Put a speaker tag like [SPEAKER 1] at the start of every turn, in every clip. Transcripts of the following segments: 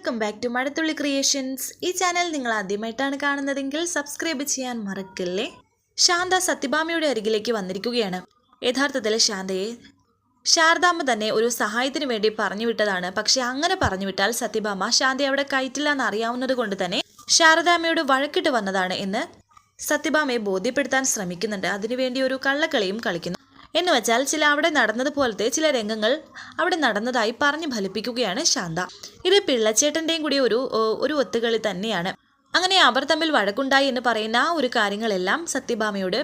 [SPEAKER 1] Welcome back to Mazhathulli creations ഈ channel നിങ്ങൾ ആദ്യമായിട്ടാണ് കാണുന്നതെങ്കിൽ സബ്സ്ക്രൈബ് ചെയ്യാൻ മറക്കല്ലേ? ശാന്ത സത്യഭാമയുടെ അരികിലേക്ക് വന്നിരിക്കുകയാണ്. യഥാർത്ഥത്തിൽ ശാന്തയെ ശാരദാമ്മ തന്നെ ഒരു സഹായത്തിന് വേണ്ടി പറഞ്ഞു വിട്ടതാണ്. പക്ഷെ അങ്ങനെ പറഞ്ഞു വിട്ടാൽ സത്യഭാമ ശാന്തയെ അവിടെ കയറ്റില്ല എന്ന് അറിയാവുന്നത് കൊണ്ട് തന്നെ ശാരദാമ്മയോട് വഴക്കിട്ട് വന്നതാണ് എന്ന് സത്യഭാമയെ ബോധ്യപ്പെടുത്താൻ ശ്രമിക്കുന്നുണ്ട്. അതിനുവേണ്ടി ഒരു കള്ളക്കളിയും കളിക്കുന്നു. എന്ന് വെച്ചാൽ ചില അവിടെ നടന്നതുപോലത്തെ ചില രംഗങ്ങൾ അവിടെ നടന്നതായി പറഞ്ഞു ഫലിപ്പിക്കുകയാണ് ശാന്ത. ഇത് പിള്ളച്ചേട്ടന്റെയും കൂടി ഒരു ഒരു ഒത്തുകളി തന്നെയാണ്. അങ്ങനെ അവർ തമ്മിൽ വഴക്കുണ്ടായി എന്ന് പറയുന്ന ആ ഒരു കാര്യങ്ങളെല്ലാം സത്യഭാമയോട്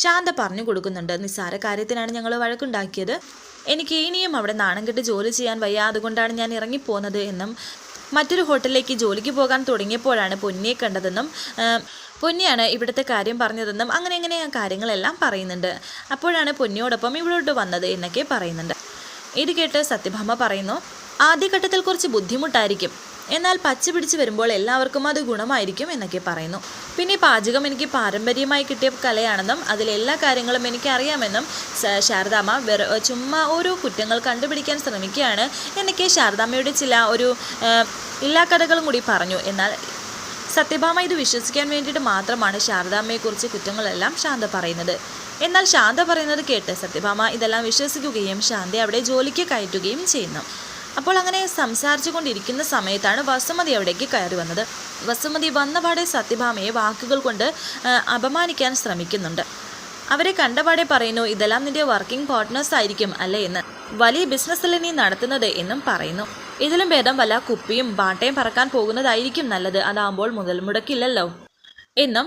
[SPEAKER 1] ശാന്ത പറഞ്ഞു കൊടുക്കുന്നുണ്ട്. നിസ്സാര കാര്യത്തിനാണ് ഞങ്ങൾ വഴക്കുണ്ടാക്കിയത്. എനിക്ക് ഇനിയും അവിടെ നാണം കെട്ട് ജോലി ചെയ്യാൻ വയ്യ അതുകൊണ്ടാണ് ഞാൻ ഇറങ്ങിപ്പോകുന്നത് എന്നും മറ്റൊരു ഹോട്ടലിലേക്ക് ജോലിക്ക് പോകാൻ തുടങ്ങിയപ്പോഴാണ് പൊന്നിയെ കണ്ടതെന്നും പൊന്നിയാണ് ഇവിടുത്തെ കാര്യം പറഞ്ഞതെന്നും അങ്ങനെ അങ്ങനെ ആ കാര്യങ്ങളെല്ലാം പറയുന്നുണ്ട്. അപ്പോഴാണ് പൊന്നിയോടൊപ്പം ഇവിടോട്ട് വന്നത് എന്നൊക്കെ പറയുന്നുണ്ട്. ഇത് കേട്ട് സത്യഭാമ പറയുന്നു ആദ്യഘട്ടത്തിൽ കുറച്ച് ബുദ്ധിമുട്ടായിരിക്കും. എന്നാൽ പച്ച പിടിച്ച് വരുമ്പോൾ എല്ലാവർക്കും അത് ഗുണമായിരിക്കും എന്നൊക്കെ പറയുന്നു. പിന്നെ പാചകം എനിക്ക് പാരമ്പര്യമായി കിട്ടിയ കലയാണെന്നും അതിലെല്ലാ കാര്യങ്ങളും എനിക്ക് അറിയാമെന്നും ശാരദാമ്മ വെറു ചുമ്മാ ഓരോ കുറ്റങ്ങൾ കണ്ടുപിടിക്കാൻ ശ്രമിക്കുകയാണ് എന്നൊക്കെ ശാരദാമ്മയുടെ ചില ഒരു എല്ലാ കഥകളും കൂടി പറഞ്ഞു. എന്നാൽ സത്യഭാമ ഇത് വിശ്വസിക്കാൻ വേണ്ടിയിട്ട് മാത്രമാണ് ശാരദാമ്മയെക്കുറിച്ച് കുറ്റങ്ങളെല്ലാം ശാന്ത പറയുന്നത്. എന്നാൽ ശാന്ത പറയുന്നത് കേട്ട് സത്യഭാമ ഇതെല്ലാം വിശ്വസിക്കുകയും ശാന്ത അവിടെ ജോലിക്ക് കയറ്റുകയും ചെയ്യുന്നു. അപ്പോൾ അങ്ങനെ സംസാരിച്ചു കൊണ്ടിരിക്കുന്ന സമയത്താണ് വസുമതി അവിടേക്ക് കയറി വന്നത്. വസുമതി വന്നപാടെ സത്യഭാമയെ വാക്കുകൾ കൊണ്ട് അപമാനിക്കാൻ ശ്രമിക്കുന്നുണ്ട്. അവരെ കണ്ടപാടെ പറയുന്നു ഇതെല്ലാം നിന്റെ വർക്കിംഗ് പാർട്ട്നേഴ്സ് ആയിരിക്കും അല്ലേ എന്ന്. വലിയ ബിസിനസ്സിൽ നീ നടത്തുന്നത് എന്നും പറയുന്നു. ഇതിലും ഭേദം വല്ല കുപ്പിയും ബാട്ടയും പറക്കാൻ പോകുന്നതായിരിക്കും നല്ലത്. അതാകുമ്പോൾ മുതൽ മുടക്കില്ലല്ലോ. എന്നും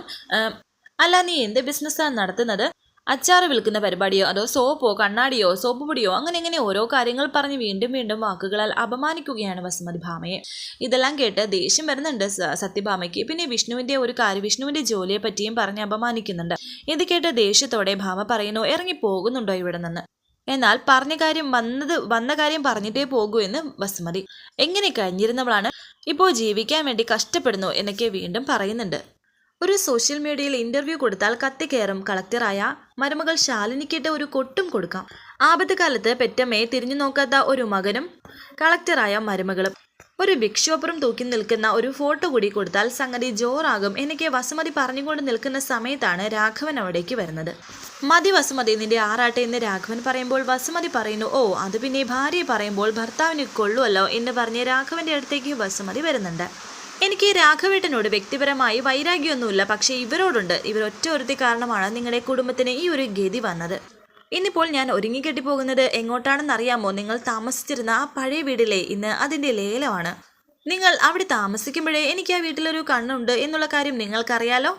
[SPEAKER 1] അല്ല നീ എന്ത് ബിസിനസ്സാണ് നടത്തുന്നത്? അച്ചാറ് വിൽക്കുന്ന പരിപാടിയോ അതോ സോപ്പോ കണ്ണാടിയോ സോപ്പ് പൊടിയോ അങ്ങനെ അങ്ങനെ ഓരോ കാര്യങ്ങൾ പറഞ്ഞ് വീണ്ടും വീണ്ടും വാക്കുകളാൽ അപമാനിക്കുകയാണ് വസുമതി ഭാമയെ. ഇതെല്ലാം കേട്ട് ദേഷ്യം വരുന്നുണ്ട് സത്യഭാമയ്ക്ക്. പിന്നെ വിഷ്ണുവിന്റെ ഒരു കാര്യം വിഷ്ണുവിന്റെ ജോലിയെ പറ്റിയും പറഞ്ഞ് അപമാനിക്കുന്നുണ്ട്. ഇത് കേട്ട് ദേഷ്യത്തോടെ ഭാമ പറയുന്നു ഇറങ്ങി പോകുന്നുണ്ടോ ഇവിടെ നിന്ന്? എന്നാൽ പറഞ്ഞ കാര്യം വന്നത് വന്ന കാര്യം പറഞ്ഞിട്ടേ പോകൂ എന്ന് വസുമതി എങ്ങനെ കഴിഞ്ഞിരുന്നവളാണ്? ഇപ്പോൾ ജീവിക്കാൻ വേണ്ടി കഷ്ടപ്പെടുന്നു എന്നൊക്കെ വീണ്ടും പറയുന്നുണ്ട്. ഒരു സോഷ്യൽ മീഡിയയിൽ ഇന്റർവ്യൂ കൊടുത്താൽ കത്തിക്കയറും കളക്ടറായ മരുമകൾ ശാലിനിക്കിട്ട് ഒരു കൊട്ടും കൊടുക്കാം. ആപത്ത് കാലത്ത് പെറ്റമ്മയെ തിരിഞ്ഞു നോക്കാത്ത ഒരു മകനും കളക്ടറായ മരുമകളും. ഒരു ഭിക്ഷോപ്പുറം തൂക്കി നിൽക്കുന്ന ഒരു ഫോട്ടോ കൂടി കൊടുത്താൽ സംഗതി ജോറാകും. എനിക്ക് വസുമതി പറഞ്ഞുകൊണ്ട് നിൽക്കുന്ന സമയത്താണ് രാഘവൻ അവിടേക്ക് വരുന്നത്. മതി വസുമതി നിന്റെ ആറാട്ടെ എന്ന് രാഘവൻ പറയുമ്പോൾ വസുമതി പറയുന്നു ഓ അത് പിന്നെ ഭാര്യയെ പറയുമ്പോൾ ഭർത്താവിന് കൊള്ളുമല്ലോ എന്ന് പറഞ്ഞ് രാഘവന്റെ അടുത്തേക്ക് വസുമതി വരുന്നുണ്ട്. എനിക്ക് രാഘവേട്ടനോട് വ്യക്തിപരമായി വൈരാഗ്യമൊന്നുമില്ല. പക്ഷേ ഇവരോടുണ്ട്. ഇവരൊറ്റ ഒരുത്തി കാരണമാണ് നിങ്ങളുടെ കുടുംബത്തിന് ഈ ഒരു ഗതി വന്നത്. ഇന്നിപ്പോൾ ഞാൻ ഒരുങ്ങിക്കെട്ടി പോകുന്നത് എങ്ങോട്ടാണെന്ന് അറിയാമോ നിങ്ങൾ താമസിച്ചിരുന്ന ആ പഴയ വീടിലെ ഇന്ന് അതിന്റെ ലേലമാണ്. നിങ്ങൾ അവിടെ താമസിക്കുമ്പോഴേ എനിക്ക് ആ വീട്ടിലൊരു കണ്ണുണ്ട് എന്നുള്ള കാര്യം നിങ്ങൾക്കറിയാലോ?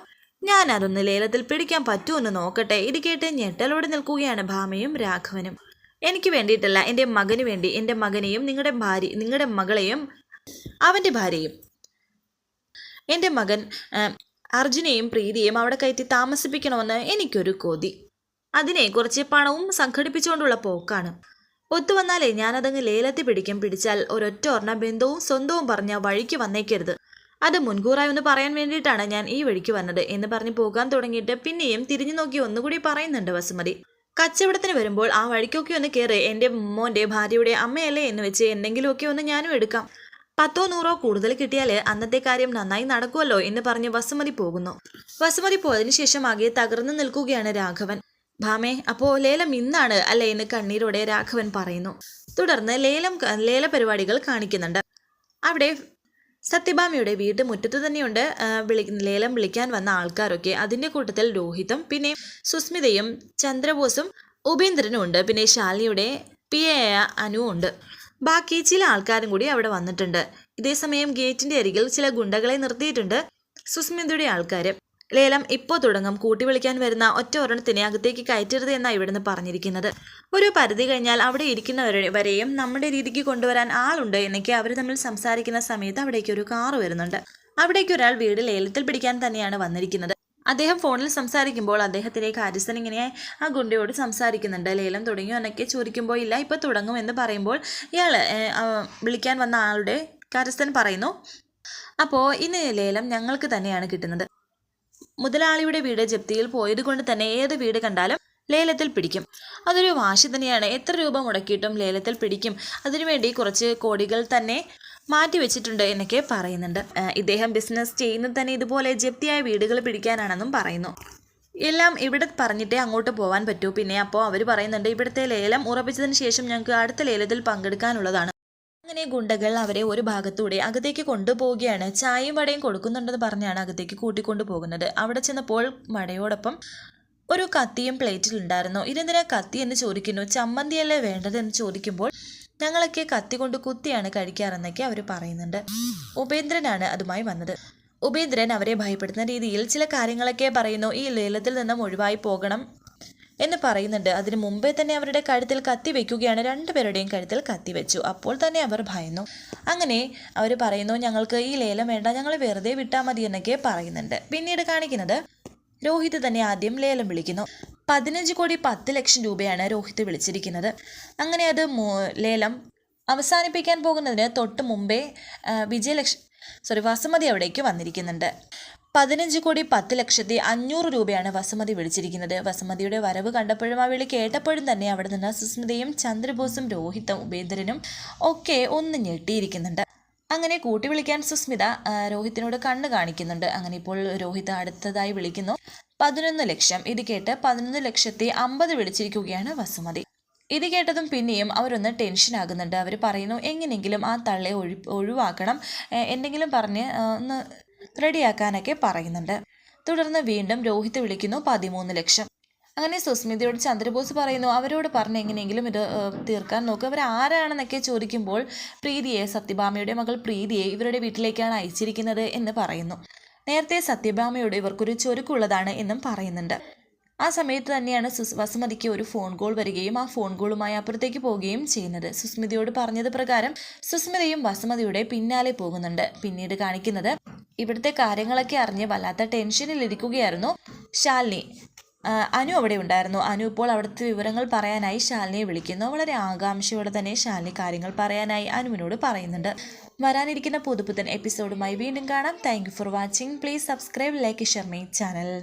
[SPEAKER 1] ഞാൻ അതൊന്ന് ലേലത്തിൽ പിടിക്കാൻ പറ്റുമെന്ന് നോക്കട്ടെ. ഇത് കേട്ട് ഞെട്ടലോടെ നിൽക്കുകയാണ് ഭാമയും രാഘവനും. എനിക്ക് വേണ്ടിയിട്ടല്ല. എന്റെ മകന് വേണ്ടി. എന്റെ മകനെയും നിങ്ങളുടെ ഭാര്യ നിങ്ങളുടെ മകളെയും അവന്റെ ഭാര്യയും. എന്റെ മകൻ അർജുനെയും പ്രീതിയെയും അവിടെ കയറ്റി താമസിപ്പിക്കണമെന്ന് എനിക്കൊരു കൊതി. അതിനെ കുറച്ച് പണവും സംഘടിപ്പിച്ചുകൊണ്ടുള്ള പോക്കാണ്. ഒത്തുവന്നാലേ ഞാനതങ്ങ് ലേലത്തിൽ പിടിക്കും പിടിച്ചാൽ ഒരൊറ്റ ഒരെണ്ണ ബന്ധവും സ്വന്തവും പറഞ്ഞ വഴിക്ക് വന്നേക്കരുത്. അത് മുൻകൂറായി ഒന്ന് പറയാൻ വേണ്ടിയിട്ടാണ് ഞാൻ ഈ വഴിക്ക് വന്നത് എന്ന് പറഞ്ഞ് പോകാൻ തുടങ്ങിയിട്ട് പിന്നെയും തിരിഞ്ഞു നോക്കി ഒന്നുകൂടി പറയുന്നുണ്ട് വസുമതി. കച്ചവടത്തിന് വരുമ്പോൾ ആ വഴിക്കൊക്കെ ഒന്ന് കയറി എന്റെ മോന്റെ ഭാര്യയുടെ അമ്മയല്ലേ എന്ന് വെച്ച് എന്തെങ്കിലുമൊക്കെ ഒന്ന് ഞാനും എടുക്കാം. പത്തോ നൂറോ കൂടുതൽ കിട്ടിയാൽ അന്നത്തെ കാര്യം നന്നായി നടക്കുമല്ലോ എന്ന് പറഞ്ഞ് വസുമതി പോകുന്നു. വസുമതി പോയതിനു ശേഷം ആകെ തകർന്നു നിൽക്കുകയാണ് രാഘവൻ. ഭാമേ അപ്പോ ലേലം ഇന്നാണ് അല്ലേ എന്ന് കണ്ണീരോടെ രാഘവൻ പറയുന്നു. തുടർന്ന് ലേലം ലേല പരിപാടികൾ കാണിക്കുന്നുണ്ട്. അവിടെ സത്യഭാമയുടെ വീട് മുറ്റത്ത് തന്നെയുണ്ട്. വിളി ലേലം വിളിക്കാൻ വന്ന ആൾക്കാരൊക്കെ അതിന്റെ കൂട്ടത്തിൽ രോഹിതും പിന്നെ സുസ്മിതയും ചന്ദ്രബോസും ഉപേന്ദ്രനും ഉണ്ട്. പിന്നെ ശാലിനിയുടെ പി എ അനുവും ഉണ്ട്. ബാക്കി ചില ആൾക്കാരും കൂടി അവിടെ വന്നിട്ടുണ്ട്. ഇതേസമയം ഗേറ്റിന്റെ അരികിൽ ചില ഗുണ്ടകളെ നിർത്തിയിട്ടുണ്ട് സുസ്മിതയുടെ ആൾക്കാർ ലേലം ഇപ്പോൾ തുടങ്ങും. കൂട്ടി വിളിക്കാൻ വരുന്ന ഒറ്റ ഒരെണ്ണത്തിനെ അകത്തേക്ക് കയറ്റരുത് എന്നാണ് ഇവിടുന്ന് പറഞ്ഞിരിക്കുന്നത്. ഒരു പരിധി കഴിഞ്ഞാൽ അവിടെ ഇരിക്കുന്നവരെ വരെയും നമ്മുടെ രീതിക്ക് കൊണ്ടുവരാൻ ആളുണ്ട് എന്നൊക്കെ അവർ തമ്മിൽ സംസാരിക്കുന്ന സമയത്ത് അവിടേക്ക് ഒരു കാറ് വരുന്നുണ്ട്. അവിടേക്ക് ഒരാൾ വീട് ലേലത്തിൽ പിടിക്കാൻ തന്നെയാണ് വന്നിരിക്കുന്നത്. അദ്ദേഹം ഫോണിൽ സംസാരിക്കുമ്പോൾ അദ്ദേഹത്തിലേക്ക് ഹാരിസൺ ഇങ്ങനെ ആ ഗുണ്ടയോട് സംസാരിക്കുന്നുണ്ട്. ലേലം തുടങ്ങിയോ എന്നൊക്കെ ചോദിക്കുമ്പോൾ ഇല്ല ഇപ്പോൾ തുടങ്ങും എന്ന് പറയുമ്പോൾ ഇയാൾ വിളിക്കാൻ വന്ന ആളുടെ കാര്യസ്ഥൻ പറയുന്നു അപ്പോൾ ഇന്ന് ലേലം ഞങ്ങൾക്ക് തന്നെയാണ് കിട്ടുന്നത്. മുതലാളിയുടെ വീട് ജപ്തിയിൽ പോയത് കൊണ്ട് തന്നെ ഏത് വീട് കണ്ടാലും ലേലത്തിൽ പിടിക്കും. അതൊരു വാശി തന്നെയാണ്. എത്ര രൂപ മുടക്കിയിട്ടും ലേലത്തിൽ പിടിക്കും. അതിനുവേണ്ടി കുറച്ച് കോടികൾ തന്നെ മാറ്റി വെച്ചിട്ടുണ്ട് എന്നൊക്കെ പറയുന്നുണ്ട്. ഇദ്ദേഹം ബിസിനസ് ചെയ്യുന്നത് തന്നെ ഇതുപോലെ ജപ്തിയായ വീടുകൾ പിടിക്കാനാണെന്നും പറയുന്നു. എല്ലാം ഇവിടെ പറഞ്ഞിട്ടേ അങ്ങോട്ട് പോകാൻ പറ്റൂ. പിന്നെ അപ്പോൾ അവർ പറയുന്നുണ്ട് ഇവിടുത്തെ ലേലം ഉറപ്പിച്ചതിന് ശേഷം ഞങ്ങൾക്ക് അടുത്ത ലേലത്തിൽ പങ്കെടുക്കാനുള്ളതാണ്. അങ്ങനെ ഗുണ്ടകൾ അവരെ ഒരു ഭാഗത്തൂടെ അകത്തേക്ക് കൊണ്ടുപോവുകയാണ്. ചായയും വടയും കൊടുക്കുന്നുണ്ടെന്ന് പറഞ്ഞാണ് അകത്തേക്ക് കൂട്ടിക്കൊണ്ടു പോകുന്നത്. അവിടെ ചെന്നപ്പോൾ മടയോടൊപ്പം ഒരു കത്തിയും പ്ലേറ്റിലുണ്ടായിരുന്നു ഇതെന്തിനാ കത്തി? എന്ന് ചോദിക്കുന്നു. ചമ്മന്തിയല്ലേ വേണ്ടതെന്ന് ചോദിക്കുമ്പോൾ ഞങ്ങളൊക്കെ കത്തി കൊണ്ട് കുത്തിയാണ് കഴിക്കാറെന്നൊക്കെ അവർ പറയുന്നുണ്ട്. ഉപേന്ദ്രനാണ് അതുമായി വന്നത്. ഉപേന്ദ്രൻ അവരെ ഭയപ്പെടുത്തുന്ന രീതിയിൽ ചില കാര്യങ്ങളൊക്കെ പറയുന്നു. ഈ ലേലത്തിൽ നിന്നും ഒഴിവായി പോകണം എന്ന് പറയുന്നുണ്ട്. അതിനു മുമ്പേ തന്നെ അവരുടെ കഴുത്തിൽ കത്തി വെക്കുകയാണ്. രണ്ടുപേരുടെയും കഴുത്തിൽ കത്തി വെച്ചു. അപ്പോൾ തന്നെ അവർ ഭയന്നു. അങ്ങനെ അവർ പറയുന്നു ഞങ്ങൾക്ക് ഈ ലേലം വേണ്ട. ഞങ്ങൾ വെറുതെ വിട്ടാൽ മതി എന്നൊക്കെ പറയുന്നുണ്ട്. പിന്നീട് കാണിക്കുന്നത് രോഹിത് തന്നെ ആദ്യം ലേലം വിളിക്കുന്നു. പതിനഞ്ച് കോടി പത്ത് ലക്ഷം രൂപയാണ് രോഹിത് വിളിച്ചിരിക്കുന്നത്. അങ്ങനെ അത് ലേലം അവസാനിപ്പിക്കാൻ പോകുന്നതിന് തൊട്ട് മുമ്പേ വിജയലക്ഷ സോറി വസുമതി അവിടേക്ക് വന്നിരിക്കുന്നുണ്ട്. പതിനഞ്ച് കോടി പത്ത് ലക്ഷത്തി അഞ്ഞൂറ് രൂപയാണ് വസുമതി വിളിച്ചിരിക്കുന്നത്. വസുമതിയുടെ വരവ് കണ്ടപ്പോഴും ആ വിളി കേട്ടപ്പോഴും തന്നെ അവിടെ നിന്ന് സുസ്മിതയും ചന്ദ്രബോസും രോഹിത്തും ഉപേന്ദ്രനും ഒക്കെ ഒന്ന് ഞെട്ടിയിരിക്കുന്നുണ്ട്. അങ്ങനെ കൂട്ടി വിളിക്കാൻ സുസ്മിത രോഹിത്തിനോട് കണ്ണ് കാണിക്കുന്നുണ്ട്. അങ്ങനെ ഇപ്പോൾ രോഹിത് അടുത്തതായി വിളിക്കുന്നു. പതിനൊന്ന് ലക്ഷം. ഇത് കേട്ട് പതിനൊന്ന് ലക്ഷത്തി അമ്പത് വിളിച്ചിരിക്കുകയാണ് വസുമതി. ഇത് കേട്ടതും പിന്നെയും അവരൊന്ന് ടെൻഷൻ ആകുന്നുണ്ട്. അവർ പറയുന്നു എങ്ങനെയെങ്കിലും ആ തള്ളെ ഒഴി ഒഴിവാക്കണം. എന്തെങ്കിലും പറഞ്ഞ് ഒന്ന് റെഡിയാക്കാനൊക്കെ പറയുന്നുണ്ട്. തുടർന്ന് വീണ്ടും രോഹിത് വിളിക്കുന്നു പതിമൂന്ന് ലക്ഷം. അങ്ങനെ സുസ്മിതയോട് ചന്ദ്രബോസ് പറയുന്നു അവരോട് പറഞ്ഞ് എങ്ങനെയെങ്കിലും ഇത് തീർക്കാൻ നോക്കുക അവർ ആരാണെന്നൊക്കെ ചോദിക്കുമ്പോൾ പ്രീതിയെ സത്യഭാമയുടെ മകൾ പ്രീതിയെ ഇവരുടെ വീട്ടിലേക്കാണ് അയച്ചിരിക്കുന്നത് എന്ന് പറയുന്നു. നേരത്തെ സത്യഭാമയോട് ഇവർക്കൊരു ചൊരുക്കുള്ളതാണ് എന്നും പറയുന്നുണ്ട്. ആ സമയത്ത് തന്നെയാണ് വസുമതിക്ക് ഒരു ഫോൺ കോൾ വരികയും ആ ഫോൺ കോളുമായി അപ്പുറത്തേക്ക് പോവുകയും ചെയ്യുന്നത്. സുസ്മിതയോട് പറഞ്ഞത് പ്രകാരം സുസ്മിതയും വസുമതിയുടെ പിന്നാലെ പോകുന്നുണ്ട്. പിന്നീട് കാണിക്കുന്നത് ഇവിടുത്തെ കാര്യങ്ങളൊക്കെ അറിഞ്ഞ് വല്ലാത്ത ടെൻഷനിലിരിക്കുകയായിരുന്നു ശാലിനി. അനു അവിടെ ഉണ്ടായിരുന്നു. അനു ഇപ്പോൾ അവിടുത്തെ വിവരങ്ങൾ പറയാനായി ശാലിനിയെ വിളിക്കുന്നു. വളരെ ആകാംക്ഷയോടെ തന്നെ ശാലിനി കാര്യങ്ങൾ പറയാനായി അനുവിനോട് പറയുന്നുണ്ട്. വരാനിരിക്കുന്ന പുതുപുത്തൻ എപ്പിസോഡുമായി വീണ്ടും കാണാം. Thank for watching please subscribe like share my channel